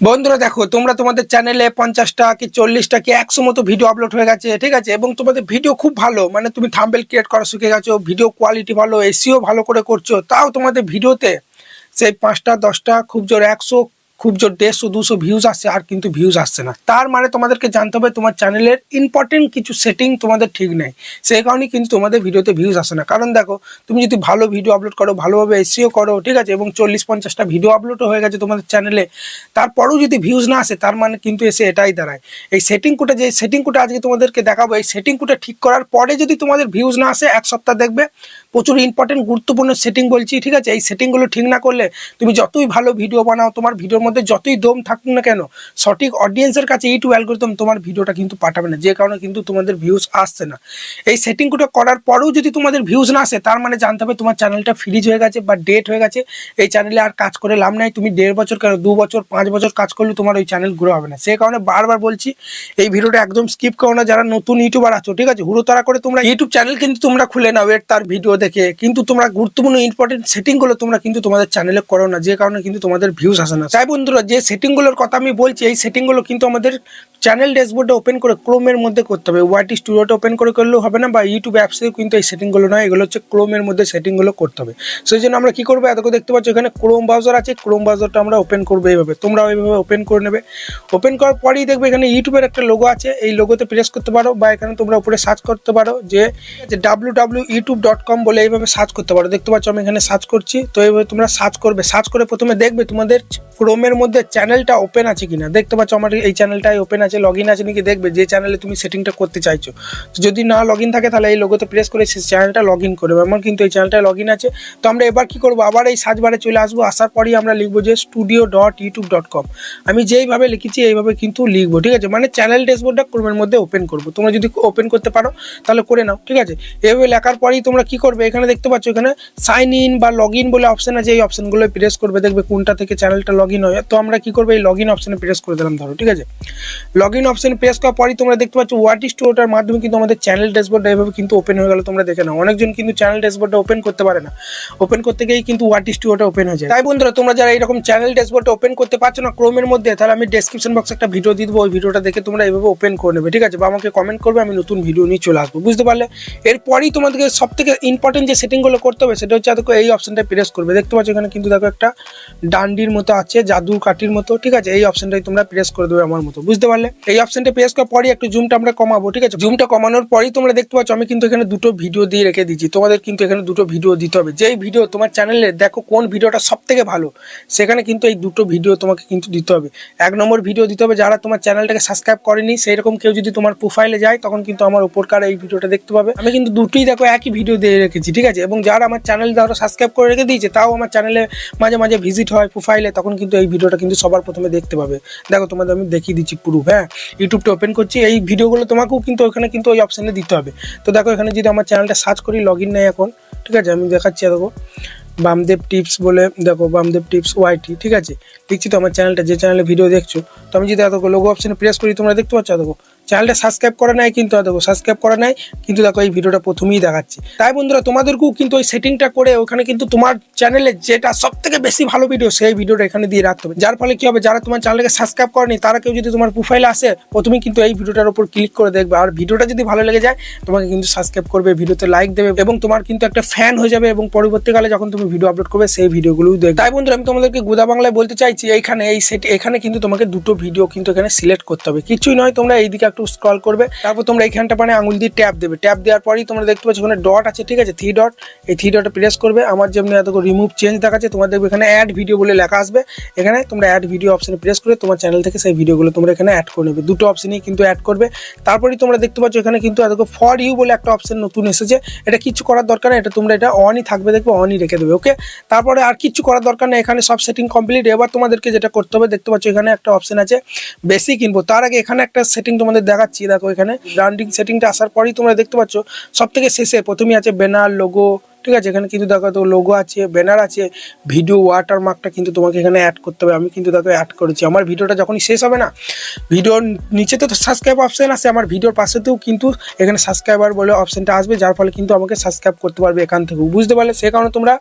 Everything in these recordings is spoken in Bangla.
বন্ধুরা দেখো, তোমরা তোমাদের চ্যানেলে পঞ্চাশটা কি চল্লিশটা কি একশো মতো ভিডিও আপলোড হয়ে গেছে, ঠিক আছে? এবং তোমাদের ভিডিও খুব ভালো মানে তুমি থাম্বেল ক্রিয়েট করা শিখে গেছো ভিডিও কোয়ালিটি ভালো এসিও ভালো করে করছ, তাও তোমাদের ভিডিওতে সেই পাঁচটা, দশটা, খুব জোর একশো খুব জোর দেড়শো, দুশো ভিউজ আসছে আর কিন্তু ভিউজ আসছে না। তার মানে তোমাদেরকে জানতে হবে, তোমার চ্যানেলের ইম্পর্টেন্ট কিছু সেটিং তোমাদের ঠিক নেই। সেই কারণেই কিন্তু তোমাদের ভিডিওতে ভিউজ আসে না। কারণ দেখো, তুমি যদি ভালো ভিডিও আপলোড করো, ভালোভাবে এসিও করো, ঠিক আছে, এবং চল্লিশ, পঞ্চাশটা ভিডিও আপলোডও হয়ে গেছে তোমাদের চ্যানেলে তারপরেও যদি ভিউজ না আসে, তার মানে কিন্তু এসে এটাই দাঁড়ায়। এই সেটিং কোটা যে সেটিং কোটা আজকে তোমাদেরকে দেখাবো, এই সেটিং কোটা ঠিক করার পরে যদি তোমাদের ভিউজ না আসে, এক সপ্তাহ দেখবে প্রচুর ইম্পর্টেন্ট গুরুত্বপূর্ণ সেটিং বলছি, ঠিক আছে? এই সেটিংগুলো ঠিক না করলে তুমি যতই ভালো ভিডিও বানাও, তোমার ভিডিওর মধ্যে যতই দম থাকুক না কেন, সঠিক অডিয়েন্সের কাছে ইউটিউব অ্যালগোরিদম তোমার ভিডিওটা কিন্তু পাঠাবে না, যে কারণে কিন্তু তোমাদের ভিউজ আসছে না। এই সেটিংগুলো করার পরেও যদি তোমাদের ভিউজ না আসে, তার মানে জানতে হবে তোমার চ্যানেলটা ফ্রিজ হয়ে গেছে বা ডেট হয়ে গেছে, এই চ্যানেলে আর কাজ করে লাভ নাই, তুমি দেড় বছর কেন, দু বছর, পাঁচ বছর কাজ করলে তোমার ওই চ্যানেল গ্রো হবে না। সেই কারণে বারবার বলছি, এই ভিডিওটা একদম স্কিপ করো না, যারা নতুন ইউটিউবার আছো, ঠিক আছে? হুড়োতাড়া করে তোমরা ইউটিউব চ্যানেল কিন্তু তোমরা খুলে নাও, এর তার ভিডিও দেখে, কিন্তু তোমরা গুরুত্বপূর্ণ ইম্পর্টেন্ট সেটিংগুলো তোমরা কিন্তু তোমাদের চ্যানেলে করো না, যে কারণে কিন্তু তোমাদের ভিউজ আসে না। তাই বন্ধুরা, যে সেটিংগুলোর কথা আমি বলছি, এই সেটিংগুলো কিন্তু আমাদের চ্যানেল ড্যাশবোর্ডে ওপেন করে ক্রোমের মধ্যে করতে হবে। ওয়াইটি স্টুডিওটা ওপেন করে করলেও হবে না, বা ইউটিউব অ্যাপসেও কিন্তু এই সেটিংগুলো নয়, এগুলো হচ্ছে ক্রোমের মধ্যে সেটিংগুলো করতে হবে। সেই জন্য আমরা কি করব? এতকে দেখতে পাচ্ছি এখানে ক্রোম ব্রাউজার আছে ক্রোম ব্রাউজারটা আমরা ওপেন করব এইভাবে। তোমরা ওইভাবে ওপেন করে নেবে। ওপেন করার পরেই দেখবে এখানে ইউটিউবের একটা লোগো আছে, এই লোগোতে প্রেস করতে পারো, বা এখানে তোমরা উপরে সার্চ করতে পারো, যে W W YouTube dot com বলে এইভাবে সার্চ করতে পারো। দেখতে পাচ্ছ আমি এখানে সার্চ করছি, তো এইভাবে তোমরা সার্চ করবে। সার্চ করে প্রথমে দেখবে তোমাদের ক্রোমের মধ্যে চ্যানেলটা ওপেন আছে কিনা। দেখতে পাচ্ছ আমার এই চ্যানেলটাই ওপেন আছে। লগ ইন আছে নাকি দেখবে? যে চ্যানেলে তুমি সেটিংটা করতে চাইছো। যদি না লগ ইন থাকে, তাহলে এই লোগোতে প্রেস করে সেই চ্যানেলটা লগ ইন করবে আমার কিন্তু এই চ্যানেলটা লগ ইন আছে। তো আমরা এবার কি করব? আবার এই সার্চ বারে চলে আসব। আসার পরেই আমরা লিখব যে studio dot YouTube dot com আমি যেইভাবে লিখেছি, এইভাবে কিন্তু লিখব, ঠিক আছে? মানে চ্যানেল ড্যাশবোর্ডটা ক্রোমের মধ্যে ওপেন করব। তোমরা যদি ওপেন করতে পারো, তাহলে করে নাও, ঠিক আছে? এইভাবে লেখার পরেই তোমরা কি করবে? এখানে দেখতে পাচ্ছ, এখানে সাইন ইন বা লগ ইন বলে অপশন আছে। এই অপশনগুলো প্রেস করবে, দেখবে কোনটা থেকে চ্যানেলটা লগ ইন হয়। তো আমরা কি করব? এই লগ ইন অপশনে প্রেস করে দিলাম, ধরো, ঠিক আছে? লগ ইন অপশন প্রেস করার পরই তোমরা দেখতে পাচ্ছ হোয়াট ইস টু ওটার মাধ্যমে কিন্তু আমাদের চ্যানেল ড্যাশবোর্ডটা এভাবে কিন্তু ওপেন হয়ে গেল তোমরা দেখে নাও। অনেকজন কিন্তু চ্যানেল ড্যাশবোর্ডটা ওপেন করতে পারে না। ওপেন করতে গিয়েই কিন্তু হোয়াট ইস টু ওটা ওপেন হয়ে যায়। তাই বন্ধুরা, তোমরা যারা এরকম চ্যানেল ড্যাশবোর্ডটা ওপেন করতে পারছ না ক্রোমের মধ্যে, তাহলে আমি ডেসক্রিপশন বক্সে একটা ভিডিও দিয়ে দেবো। ওই ভিডিওটা দেখে তোমরা এইভাবে ওপেন করে নেবে, ঠিক আছে? বা আমাকে কমেন্ট করবে, আমি নতুন ভিডিও নিয়ে চলে আসব, বুঝতে পারলে? এরপরেই তোমাদেরকে সব থেকে ইম্পর্টেন্ট যে সেটিংগুলো করতে হবে, সেটা হচ্ছে দেখো এই অপশনটা প্রেস করবে। দেখতে পাচ্ছ এখানে কিন্তু দেখো একটা ডান্ডির মতো আছে, জাদুর কাঠির মতো, ঠিক আছে? এই অপশনটাই তোমরা প্রেস করে দেবে আমার মতো, বুঝতে পারলে? এই অপশনটা প্রেস করার পরই একটু জুমটা আমরা কমাবো, ঠিক আছে? জুমটা কমানোর পরেই তোমরা দেখতে পাচ্ছ, আমি কিন্তু এখানে দুটো ভিডিও দিয়ে রেখে দিচ্ছি তোমাদের কিন্তু এখানে দুটো ভিডিও দিতে হবে। যেই ভিডিও তোমার চ্যানেলে দেখো কোন ভিডিওটা সব থেকে ভালো, সেখানে কিন্তু এই দুটো ভিডিও তোমাকে কিন্তু দিতে হবে। এক নম্বর ভিডিও দিতে হবে যারা তোমার চ্যানেলটাকে সাবস্ক্রাইব করেনি সেই রকম কেউ যদি তোমার প্রোফাইলে যায়, তখন কিন্তু আমার উপরকার এই ভিডিওটা দেখতে পাবে। আমি কিন্তু দুটোই দেখো একই ভিডিও দিয়ে রেখেছি, ঠিক আছে? এবং যারা আমার চ্যানেল ধরো সাবস্ক্রাইব করে রেখে দিয়েছে, তাও আমার চ্যানেলে মাঝে মাঝে ভিজিট হয় প্রোফাইলে তখন কিন্তু এই ভিডিওটা কিন্তু সবার প্রথমে দেখতে পাবে। দেখো তোমাদের আমি দেখিয়ে দিচ্ছি প্রুফ হ্যাঁ ইউটিউবটা ওপেন করছি। এই ভিডিওগুলো তোমাকেও কিন্তু ওখানে কিন্তু ওই অপশানে দিতে হবে। তো দেখো, এখানে যদি আমার চ্যানেলটা সার্চ করি লগ ইন নেই এখন, ঠিক আছে? আমি দেখাচ্ছি দেখো বামদেব টিপস বলে, দেখো, বামদেব টিপস ওয়াইটি ঠিক আছে? দেখছি তো আমার চ্যানেলটা যে চ্যানেলে ভিডিও দেখছ। তো আমি যদি এত লোগো অপশানে প্রেস করি, তোমরা দেখতে পাচ্ছ দেখো চ্যানেলটা সাবস্ক্রাইব করা নাই কিন্তু দেখো সাবস্ক্রাইব করা নাই, কিন্তু দেখো এই ভিডিওটা প্রথমেই দেখাচ্ছি। তাই বন্ধুরা, তোমাদেরকেও কিন্তু ওই সেটিংটা করে ওখানে কিন্তু তোমার চ্যানেলে যেটা সব থেকে বেশি ভালো ভিডিও সেই ভিডিওটা এখানে দিয়ে রাখতে হবে। যার ফলে কি হবে, যারা তোমার চ্যানেলকে সাবস্ক্রাইব করেনি, তারা কেউ যদি তোমার প্রোফাইলে আসে, প্রথমেই কিন্তু এই ভিডিওটার উপর ক্লিক করে দেখবে। আর ভিডিওটা যদি ভালো লেগে যায়, তোমাকে কিন্তু সাবস্ক্রাইব করবে ভিডিওতে লাইক দেবে এবং তোমার কিন্তু একটা ফ্যান হয়ে যাবে এবং পরবর্তীকালে যখন তুমি ভিডিও আপলোড করবে, সেই ভিডিওগুলোও দেখবে। তাই বন্ধুরা, আমি তোমাদেরকে গুদা বাংলায় বলতে চাইছি, এইখানে, এই সেট এখানে কিন্তু তোমাকে দুটো ভিডিও কিন্তু এখানে সিলেক্ট করতে হবে। কিছুই নয়, তোমরা এইদিকে একটু স্ক্রল করবে, তারপর তোমরা এইখানটা মানে আঙুল দিয়ে ট্যাপ দেবে। ট্যাপ দেওয়ার পরেই তোমরা দেখতে পাচ্ছ ওখানে ডট আছে, ঠিক আছে? থ্রি ডট এই থ্রি ডটে প্রেস করবে। আমার যেমনি এত রিমুভ চেঞ্জ দেখাচ্ছে তোমার দেখবে এখানে অ্যাড ভিডিও বলে লেখা আসবে। এখানে তোমরা অ্যাড ভিডিও অপশানে প্রেস করে তোমার চ্যানেল থেকে সেই ভিডিওগুলো তোমরা এখানে অ্যাড করে নেবে। দুটো অপশনেই কিন্তু অ্যাড করবে। তারপরেই তোমরা দেখতে পাচ্ছ এখানে কিন্তু এত ফর ইউ বলে একটা অপশন নতুন এসেছে। এটা কিছু করার দরকার নেই, এটা তোমরা এটা অনই থাকবে, দেখবে অনই রেখে দেবে ওকে তারপরে আর কিছু করার দরকার নেই, এখানে সব সেটিং কমপ্লিট এবার তোমাদেরকে যেটা করতে হবে, দেখতে পাচ্ছ এখানে একটা অপশন আছে বেশি কিনবো তার আগে এখানে একটা সেটিং তোমাদের দেখাচ্ছি, দেখো এখানে ব্র্যান্ডিং সেটিংটা আসার পরই তোমরা দেখতে পাচ্ছ সব থেকে শেষে প্রথমেই আছে ব্যানার লোগো ঠিক আছে, এখানে কিন্তু দেখো তো লোগো আছে ব্যানার আছে ভিডিও ওয়াটারমার্কটা কিন্তু তোমাকে এখানে অ্যাড করতে হবে। আমি কিন্তু দেখো অ্যাড করেছি। আমার ভিডিওটা যখনই শেষ হবে না ভিডিওর নিচে তো সাবস্ক্রাইব অপশন আছে, আমার ভিডিওর পাশেতেও কিন্তু এখানে সাবস্ক্রাইবার বলে অপশনটা আসবে, যার ফলে কিন্তু আমাকে সাবস্ক্রাইব করতে পারবে এখান থেকে। বুঝতে পারলে? সে কারণে তোমরা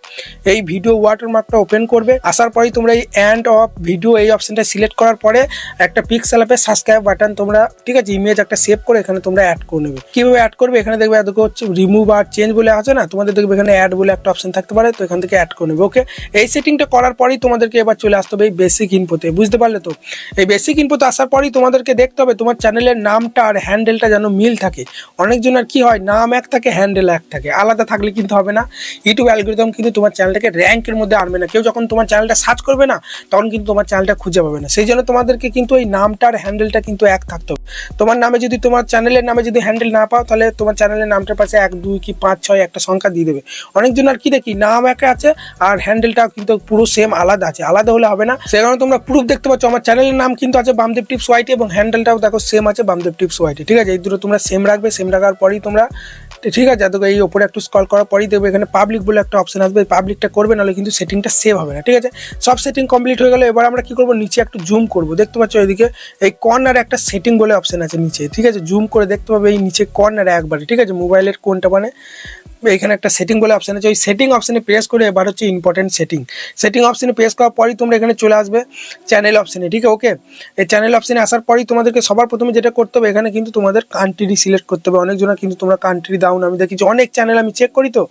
এই ভিডিও ওয়াটারমার্কটা ওপেন করবে। আসার পরেই তোমরা এই অ্যান্ড অফ ভিডিও এই অপশানটা সিলেক্ট করার পরে একটা পিক্সেল অ্যাপে সাবস্ক্রাইব বাটন তোমরা, ঠিক আছে ইমেজ একটা সেভ করে এখানে তোমরা অ্যাড করে নেবে। কীভাবে অ্যাড করবে? এখানে দেখবে এত হচ্ছে রিমুভ আর চেঞ্জ বলে আছে না? তোমাদের দেখবে এখানে অ্যাড বলে একটা অপশন থাকতে পারে, তো এখান থেকে অ্যাড করে নেবে। ওকে এই সেটিংটা করার পরেই তোমাদেরকে এবার চলে আসতে হবে এই বেসিক ইনপোতে বুঝতে পারলে তো? এই বেসিক ইনপোতে আসার পরেই তোমাদেরকে দেখতে হবে তোমার চ্যানেলের নামটা আর হ্যান্ডেলটা যেন মিল থাকে। অনেকজন আর কি হয়, নাম এক থাকে হ্যান্ডেল এক থাকে। আলাদা থাকলে কিন্তু হবে না। ইউটিউব অ্যালগোরিদম কিন্তু তোমার চ্যানেলটাকে র্যাঙ্কের মধ্যে আনবে না। কেউ যখন তোমার চ্যানেলটা সার্চ করবে না, তখন কিন্তু তোমার চ্যানেলটা খুঁজে পাবে না। সেই জন্য তোমাদেরকে কিন্তু এই নামটা আর হ্যান্ডেলটা কিন্তু এক থাকতে হবে। তোমার নামে যদি তোমার চ্যানেলের নামে যদি হ্যান্ডেল না পাও, তাহলে তোমার চ্যানেলের নামটার পাশে এক, দুই কি পাঁচ, ছয় একটা সংখ্যা দিয়ে দেবে। অনেকজন আর কি দেখি, নাম একা আছে আর হ্যান্ডেলটা কিন্তু পুরো সেম আলাদা আছে। আলাদা হলে হবে না। সে কারণে তোমরা প্রুফ দেখতে পাচ্ছ, আমার চ্যানেলের নাম কিন্তু আছে বামদেব টিপস ওয়াইটি এবং হ্যান্ডেলটাও দেখো সেম আছে বামদেব টিপস ওয়াইটি ঠিক আছে? এই দুটো তোমরা সেম রাখবে সেম রাখার পরেই তোমরা, ঠিক আছে? দেখো এই ওপরে একটু স্কল করার পরেই দেখবে এখানে পাবলিক বলে একটা অপশন আসবে। পাবলিকটা করবে, নাহলে কিন্তু সেটিংটা সেভ হবে না। ঠিক আছে? সব সেটিং কমপ্লিট হয়ে গেলে, এবার আমরা কি করব? নিচে একটু জুম করব। দেখতে পাচ্ছ এদিকে এই কর্নারে একটা সেটিং বলে অপশন আছে নিচে। ঠিক আছে? জুম করে দেখতে পাবে এই নিচে কর্নারে একবারে। ঠিক আছে? মোবাইলের কোনটা মানে এখানে একটা সেটিং বলে অপশান আছে। ওই সেটিং অপশানে প্রেস করে এবার হচ্ছে ইম্পর্টেন্ট সেটিং সেটিং অপশানে প্রেস করার পরই তোমরা এখানে চলে আসবে চ্যানেল অপশানে ঠিক আছে? ওকে এই চ্যানেল অপশানে আসার পরই তোমাদেরকে সবার প্রথমে যেটা করতে হবে, এখানে কিন্তু তোমাদের কান্ট্রি সিলেক্ট করতে হবে। অনেকজনের কিন্তু তোমরা কান্ট্রি দাও না আমি দেখেছি অনেক চ্যানেল আমি চেক করি তো।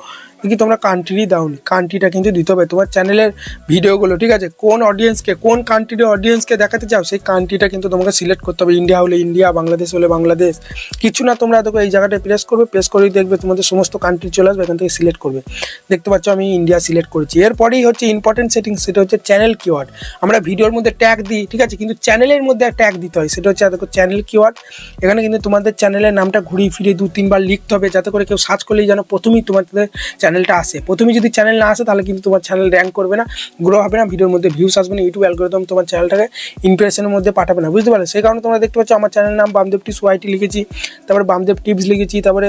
কি তোমরা কান্ট্রি দাওনি। কান্ট্রিটা কিন্তু দিতে হবে। তোমার চ্যানেলের ভিডিওগুলো ঠিক আছে? কোন অডিয়েন্সকে কোন কান্ট্রির অডিয়েন্সকে দেখাতে চাও, সেই কান্ট্রিটা কিন্তু তোমাকে সিলেক্ট করতে হবে। ইন্ডিয়া হলে ইন্ডিয়া বাংলাদেশ হলে বাংলাদেশ কিছু না তোমরা দেখো, এই জায়গাটায় প্রেস করবে প্রেস করেই দেখবে তোমাদের সমস্ত কান্ট্রি চলে আসবে, এখান থেকে সিলেক্ট করবে। দেখতে পাচ্ছ, আমি ইন্ডিয়া সিলেক্ট করেছি। এরপরেই হচ্ছে ইম্পর্টেন্ট সেটিং সেটা হচ্ছে চ্যানেল কিওয়ার্ড আমরা ভিডিওর মধ্যে ট্যাগ দিই, ঠিক আছে? কিন্তু চ্যানেলের মধ্যে ট্যাগ দিতে হয়। সেটা হচ্ছে, দেখো চ্যানেল কিওয়ার্ড এখানে কিন্তু তোমাদের চ্যানেলের নামটা ঘুরিয়ে ফিরিয়ে দু তিনবার লিখতে হবে, যাতে করে কেউ সার্চ করলেই যেন প্রথমেই তোমাদের চ্যানেলটা আসে। প্রথমে যদি চ্যানেল না আসে, তাহলে কিন্তু তোমার চ্যানেল র্যাঙ্ক করবে না গ্রো হবে না, ভিডিওর মধ্যে ভিউস আসবে না ইউটিউব অ্যালগোরিদম তোমার চ্যানেলটাকে ইমপ্রেশনের মধ্যে পাঠাবে না, বুঝতে পারলে? সেই কারণে তোমরা দেখতে পাচ্ছ, আমার চ্যানেল নাম বামদেব টিপস ওয়াইটি লিখেছি, তারপরে বামদেব টিপস লিখেছি, তারপরে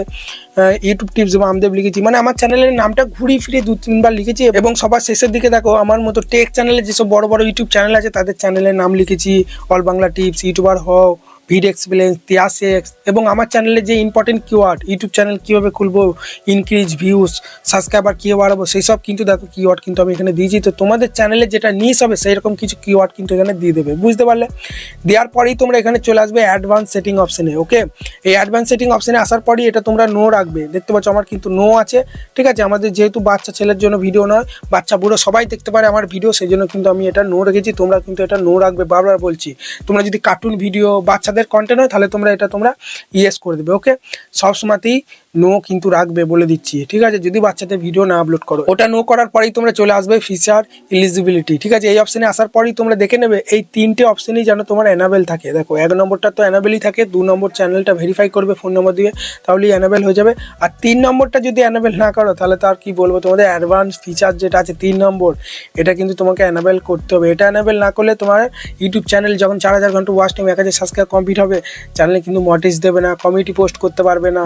ইউটিউব টিপস বামদেব লিখেছি মানে আমার চ্যানেলের নামটা ঘুরিয়ে ফিরে দু, তিনবার লিখেছি এবং সবার শেষের দিকে দেখো, আমার মতো টেক চ্যানেলে যেসব বড় বড় ইউটিউব চ্যানেল আছে, তাদের চ্যানেলের নাম লিখেছি অল বাংলা টিপস ইউটিউবার হও ভিড এক্সপিরিয়েন্স তিয়াসেক্স এবং আমার চ্যানেলে যে ইম্পর্টেন্ট কিওয়ার্ড ইউটিউব চ্যানেল কীভাবে খুলবো ইনক্রিজ ভিউজ সাবস্ক্রাইবার কীভাবে বাড়াবো সেই সব কিন্তু দেখো কিওয়ার্ড কিন্তু আমি এখানে দিয়েছি। তো তোমাদের চ্যানেলে যেটা নিস হবে সেই রকম কিছু কিওয়ার্ড কিন্তু এখানে দিয়ে দেবে, বুঝতে পারলে? দেওয়ার পরেই তোমরা এখানে চলে আসবে অ্যাডভান্স সেটিং অপশানে ওকে এই অ্যাডভান্স সেটিং অপশানে আসার পরেই এটা তোমরা নো রাখবে। দেখতে পাচ্ছ আমার কিন্তু নো আছে, ঠিক আছে? আমাদের যেহেতু বাচ্চা ছেলের জন্য ভিডিও নয়, বাচ্চা বুড়ো সবাই দেখতে পারে আমার ভিডিও সেই জন্য কিন্তু আমি এটা নো রেখেছি, তোমরা কিন্তু এটা নো রাখবে, বারবার বলছি। তোমরা যদি কার্টুন ভিডিও বাচ্চাদের কন্টেন্ট হয় তাহলে তোমরা এটা তোমরা ইয়েস করে দেবে ওকে সবসময়তেই নো কিন্তু রাখবে বলে দিচ্ছি। ঠিক আছে? যদি বাচ্চাদের ভিডিও না আপলোড করো। ওটা নো করার পরেই তোমরা চলে আসবে ফিচার এলিজিবিলিটি ঠিক আছে? এই অপশানে আসার পরেই তোমরা দেখে নেবে, এই তিনটে অপশনই যেন তোমার অ্যানাবেল থাকে। দেখো, এক নম্বরটা তো অ্যানাবেলই থাকে, দু নম্বর চ্যানেলটা ভেরিফাই করবে ফোন নম্বর দিয়ে, তাহলেই অ্যানাবেল হয়ে যাবে। আর তিন নম্বরটা যদি অ্যানাবেল না করো, তাহলে তার কি বলব তোমাদের? অ্যাডভান্স ফিচার যেটা আছে, তিন নম্বর, এটা কিন্তু তোমাকে অ্যানাবেল করতে হবে। এটা অ্যানাবেল না করলে তোমার ইউটিউব চ্যানেল যখন চার হাজার ঘণ্টা ওয়াচ টাইম এক হাজার সাবস্ক্রাইব কমপ্লিট হবে চ্যানেলে কিন্তু মটিস দেবে না কমিটি পোস্ট করতে পারবে না।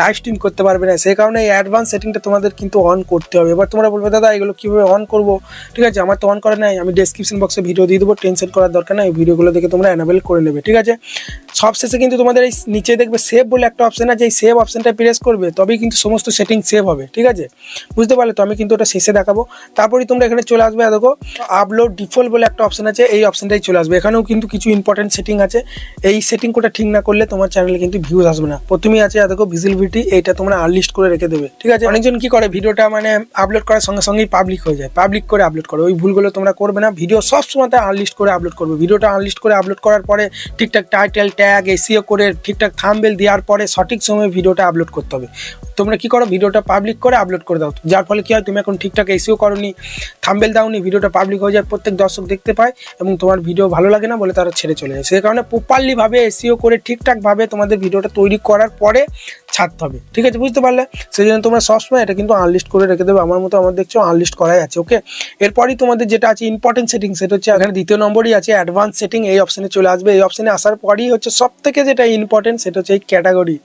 লাইভ স্ট্রিম করতে পারবে না। সেই কারণে এই অ্যাডভান্স সেটিংটা তোমাদের কিন্তু অন করতে হবে। এবার তোমরা বলবে, দাদা, এগুলো কীভাবে অন করব? ঠিক আছে, আমার তো অন করা নাই। আমি ডেসক্রিপশন বক্সে ভিডিও দিয়ে দেবো। টেনশন করার দরকার নাই। ভিডিওগুলো দেখে তোমরা অ্যানাবেল করে নেবে। ঠিক আছে? সবশেষে কিন্তু তোমাদের এই নিচে দেখবে সেভ বলে একটা অপশান আছে এই সেভ অপশনটা প্রেস করবে, তবেই কিন্তু সমস্ত সেটিং সেভ হবে, ঠিক আছে? বুঝতে পারলে তো, আমি কিন্তু ওটা শেষে দেখাবো। তারপরেই তোমরা এখানে চলে আসবে দেখো আপলোড ডিফল্ট বলে একটা অপশান আছে, এই অপশনটাই চলে আসবে। এখানেও কিন্তু কিছু ইম্পর্টেন্ট সেটিং আছে, এই সেটিং কোটা ঠিক না করলে তোমার চ্যানেলে কিন্তু ভিউজ আসবে না। প্রথমেই আছে দেখো ভিজিবিলিটি এইটা তোমরা আনলিস্ট করে রেখে দেবে, ঠিক আছে? অনেকজন কি করে, ভিডিওটা মানে আপলোড করার সঙ্গে সঙ্গেই পাবলিক হয়ে যায় পাবলিক করে আপলোড করো, ওই ভুলগুলো তোমরা করবে না ভিডিও সব সময় আনলিস্ট করে আপলোড করবে। ভিডিওটা আনলিস্ট করে আপলোড করার পরে ঠিকঠাক টাইটেল ট্যাগ এসিও করে ঠিকঠাক থাম্বেল দেওয়ার পরে সঠিক সময়ে ভিডিওটা আপলোড করতে হবে। তোমরা কি করো? ভিডিওটা পাবলিক করে আপলোড করে দাও। যার ফলে কী হয়? তুমি এখন ঠিকঠাক এসিও করনি থাম্বেল দাওনি, ভিডিওটা পাবলিক হয়ে যায়, প্রত্যেক দর্শক দেখতে পায় এবং তোমার ভিডিও ভালো লাগে না বলে তারা ছেড়ে চলে যায়। সেই কারণে প্রপারলিভাবে এসিও করে ঠিকঠাকভাবে তোমাদের ভিডিওটা তৈরি করার পরে ছাড়তে হবে। ঠিক আছে, বুঝতে পারলে? সেই জন্য তোমরা সবসময় এটা কিন্তু আনলিস্ট করে রেখে দেবে। আমার মতো আমার দেখছ আনলিস্ট করাই আছে ওকে এরপরই তোমাদের যেটা আছে ইম্পর্টেন্ট সেটিং সেটা হচ্ছে এখানে দ্বিতীয় নম্বরই আছে অ্যাডভান্স সেটিং এই অপশানে চলে আসবে। এই অপশানে আসার পরই হচ্ছে সব থেকে যেটা ইম্পর্টেন্ট সেটা হচ্ছে এই ক্যাটাগরি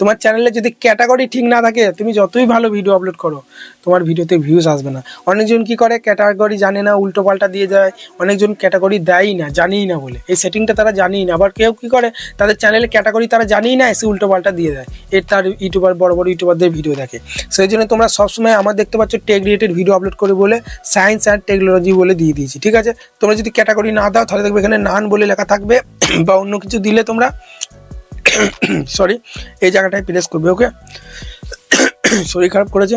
তোমার চ্যানেলে যদি ক্যাটাগরি ঠিক না থাকে, তুমি যতই ভালো ভিডিও আপলোড করো তোমার ভিডিওতে ভিউজ আসবে না। অনেকজন কি করে ক্যাটাগরি জানে না, উল্টো পাল্টা দিয়ে দেয়, অনেকজন ক্যাটাগরি দেয়ই না, জানেই না বলে। এই সেটিংটা তারা জানেই না। আবার কেউ কি করে, তাদের চ্যানেলে ক্যাটাগরি তারা জানেই না, এসে উল্টো পাল্টা দিয়ে দেয়। এর তার ইউটিউবার, বড় বড় ইউটিউবারদের ভিডিও দেখে। সেই জন্য তোমরা সবসময় আমার দেখতে পাচ্ছ টেক রিলেটেড ভিডিও আপলোড করে বলে সায়েন্স অ্যান্ড টেকনোলজি বলে দিয়ে দিয়েছি, ঠিক আছে? তোমরা যদি ক্যাটাগরি না দাও, তাহলে দেখবে এখানে নান বলে লেখা থাকবে, বা অন্য কিছু দিলে তোমরা সরি এই জায়গাটায় প্রেস করবে ওকে শরীর খারাপ করেছে।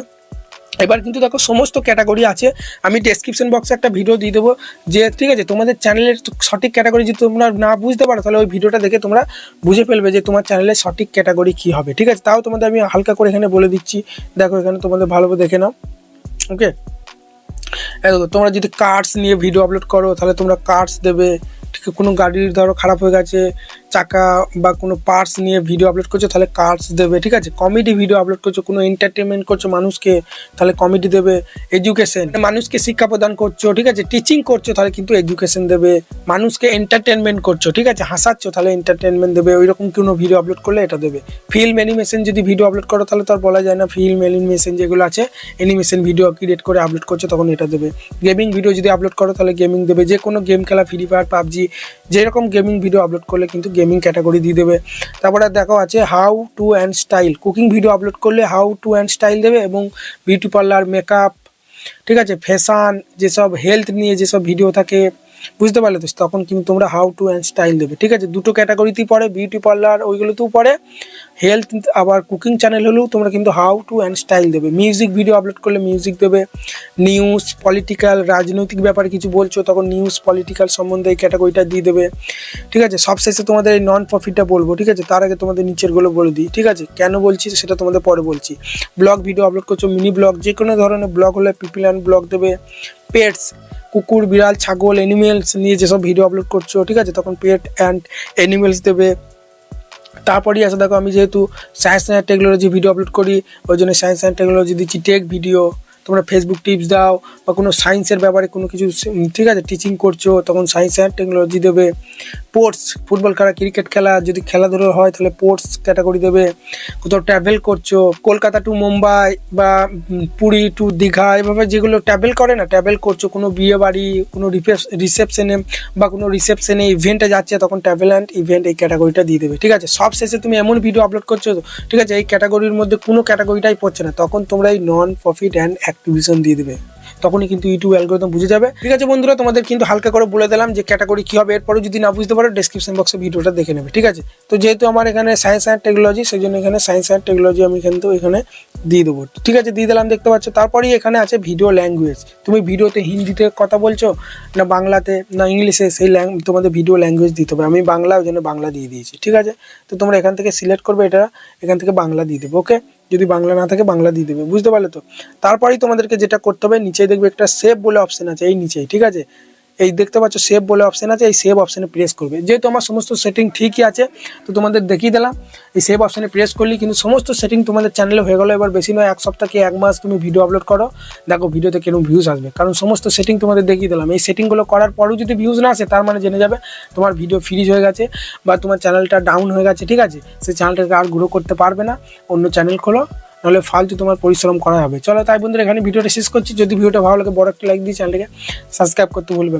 এবার কিন্তু দেখো সমস্ত ক্যাটাগরি আছে। আমি ডেসক্রিপশন বক্সে একটা ভিডিও দিয়ে দেবো যে, ঠিক আছে, তোমাদের চ্যানেলের সঠিক ক্যাটাগরি যদি তোমরা না বুঝতে পারো, তাহলে ওই ভিডিওটা দেখে তোমরা বুঝে ফেলবে যে তোমার চ্যানেলের সঠিক ক্যাটাগরি কী হবে। ঠিক আছে, তাও তোমাদের আমি হালকা করে এখানে বলে দিচ্ছি। দেখো, এখানে তোমাদের ভালোভাবে দেখে নাও। ওকে তোমরা যদি কার্ডস নিয়ে ভিডিও আপলোড করো, তাহলে তোমরা কার্ডস দেবে। কোনো গাড়ির ধরো খারাপ হয়ে গেছে, চাকা বা কোনো পার্টস নিয়ে ভিডিও আপলোড করছ, তাহলে কার্ডস দেবে, ঠিক আছে? কমেডি ভিডিও আপলোড করছ, কোনো এন্টারটেনমেন্ট করছ মানুষকে, তাহলে কমেডি দেবে এডুকেশন মানুষকে শিক্ষা প্রদান করছ, ঠিক আছে? টিচিং করছ, তাহলে কিন্তু এডুকেশন দেবে। মানুষকে এন্টারটেনমেন্ট করছ, ঠিক আছে? হাসাচ্ছো, তাহলে এন্টারটেনমেন্ট দেবে। ওই রকম কোনো ভিডিও আপলোড করলে এটা দেবে। ফিল্ম অ্যানিমেশন যদি ভিডিও আপলোড করো, তাহলে তো আর বলা যায় না ফিল্ম অ্যানিমেশন যেগুলো আছে অ্যানিমেশন ভিডিও ক্রিয়েট করে আপলোড করছ, তখন এটা দেবে। গেমিং ভিডিও যদি আপলোড করো, তাহলে গেমিং দেবে। যে কোনো গেম খেলা ফ্রি ফায়ার পাবজি যেরকম গেমিং ভিডিও আপলোড করলে কিন্তু গেমিং ক্যাটাগরি দিয়ে দেবে। তারপরে দেখো আছে how to and style cooking video upload করলে হাউ টু অ্যান্ড স্টাইল দেবে এবং বিউটি পার্লার মেকআপ ঠিক আছে? ফ্যাশান যেসব হেলথ নিয়ে যেসব ভিডিও থাকে বুঝতে পারলে তো তখন কিন্তু তোমরা হাউ টু অ্যান্ড স্টাইল দেবে, ঠিক আছে? দুটো ক্যাটাগরিতেই পড়ে বিউটি পার্লার ওইগুলোতেও পড়ে। হেলথ আবার কুকিং চ্যানেল হলেও তোমরা কিন্তু হাউ টু অ্যান্ড স্টাইল দেবে। মিউজিক ভিডিও আপলোড করলে মিউজিক দেবে। নিউজ পলিটিক্যাল রাজনৈতিক ব্যাপারে কিছু বলছো, তখন নিউজ পলিটিক্যাল সম্বন্ধে এই ক্যাটাগরিটা দিয়ে দেবে। ঠিক আছে? সবশেষে তোমাদের এই নন প্রফিটটা বলব, ঠিক আছে? তার আগে তোমাদের নিচেরগুলো বলে দিই, ঠিক আছে? কেন বলছি সেটা তোমাদের পরে বলছি। ব্লগ ভিডিও আপলোড করছ মিনি ব্লগ যে কোনো ধরনের ব্লগ হলে পিপিল অ্যান্ড ব্লগ দেবে। পেটস কুকুর, বিড়াল, ছাগল অ্যানিমেলস নিয়ে যেসব ভিডিও আপলোড করছ, ঠিক আছে? তখন পেট অ্যান্ড অ্যানিমেলস দেবে। তারপরেই আছে, দেখো, আমি যেহেতু science and technology video upload করি, ওই জন্য সায়েন্স অ্যান্ড টেকনোলজি দিচ্ছি টেক ভিডিও তোমরা ফেসবুক টিপস দাও বা কোনো সায়েন্সের ব্যাপারে কোনো কিছু ঠিক আছে টিচিং করছ, তখন সায়েন্স অ্যান্ড টেকনোলজি দেবে। স্পোর্টস ফুটবল খেলা ক্রিকেট খেলা, যদি খেলাধুলো হয় তাহলে স্পোর্টস ক্যাটাগরি দেবে। কোথাও ট্রাভেল করছ, কলকাতা টু মুম্বাই বা পুরী টু দীঘা, এভাবে যেগুলো ট্রাভেল করে না ট্রাভেল করছ, কোনো বিয়ে বাড়ি, কোনো রিসেপশনে বা কোনো রিসেপশনে ইভেন্টে যাচ্ছে, তখন ট্রাভেল অ্যান্ড ইভেন্ট এই ক্যাটাগরিটা দিয়ে দেবে, ঠিক আছে? সব শেষে তুমি এমন ভিডিও আপলোড করছ, ঠিক আছে? এই ক্যাটাগরির মধ্যে কোনো ক্যাটাগরিটাই পড়ছে না, তখন তোমরা এই নন প্রফিট অ্যান্ড অ্যাক্টিভিশন দিয়ে দেবে। তখনই কিন্তু ইউটিউব অ্যালগোরিদম বুঝে যাবে। ঠিক আছে বন্ধুরা, তোমাদের কিন্তু হালকা করে বলে দিলাম যে ক্যাটাগরি কী হবে। এরপরে যদি না বুঝতে পারো ডেসক্রিপশন বক্সে ভিডিওটা দেখে নেবে। ঠিক আছে? তো যেহেতু আমার এখানে সায়েন্স অ্যান্ড টেকনোলজি সেই জন্য এখানে সায়েন্স অ্যান্ড টেকনোলজি আমি কিন্তু এখানে দিয়ে দেবো। ঠিক আছে, দিয়ে দিলাম, দেখতে পাচ্ছ। তারপরেই এখানে আছে ভিডিও ল্যাঙ্গুয়েজ তুমি ভিডিওতে হিন্দিতে কথা বলছো, না বাংলাতে, না ইংলিশে, সেই তোমাদের ভিডিও ল্যাঙ্গুয়েজ দিতে হবে। আমি বাংলা, ওই জন্য বাংলা দিয়ে দিয়েছি। ঠিক আছে? তো তোমরা এখান থেকে সিলেক্ট করবে, এটা এখান থেকে বাংলা দিয়ে দেবো ওকে যদি বাংলা না থাকে বাংলা দিয়ে দেবে, বুঝতে পারলে তো? তারপরেই তোমাদেরকে যেটা করতে হবে, নিচেই দেখবে একটা সেভ বলে অপশান আছে, এই নিচেই, ঠিক আছে? এই দেখতে পাচ্ছ সেভ বলে অপশান আছে, এই সেভ অপশানে প্রেস করবে। যেহেতু আমার সমস্ত সেটিং ঠিকই আছে, তো তোমাদের দেখিয়ে দিলাম। এই সেভ অপশানে প্রেস করলে কিন্তু সমস্ত সেটিং তোমাদের চ্যানেলে হয়ে গেলো। এবার বেশি নয়, এক সপ্তাহ কি এক মাস তুমি ভিডিও আপলোড করো, দেখো ভিডিওতে কীরকম ভিউজ আসবে। কারণ সমস্ত সেটিং তোমাদের দেখিয়ে দিলাম। এই সেটিংগুলো করার পরেও যদি ভিউজ না আসে, তার মানে জেনে যাবে তোমার ভিডিও ফ্রিজ হয়ে গেছে বা তোমার চ্যানেলটা ডাউন হয়ে গেছে, ঠিক আছে? সেই চ্যানেলটাকে আর গ্রো করতে পারবে না, অন্য চ্যানেল খোলো, নাহলে ফালতু তোমার পরিশ্রম করা হবে। চলো তাই বন্ধুরা, এখানে ভিডিওটা শেষ করছি। যদি ভিডিওটা ভালো লাগে, বড় একটা লাইক দিয়ে চ্যানেলটাকে সাবস্ক্রাইব করতে ভুলবে।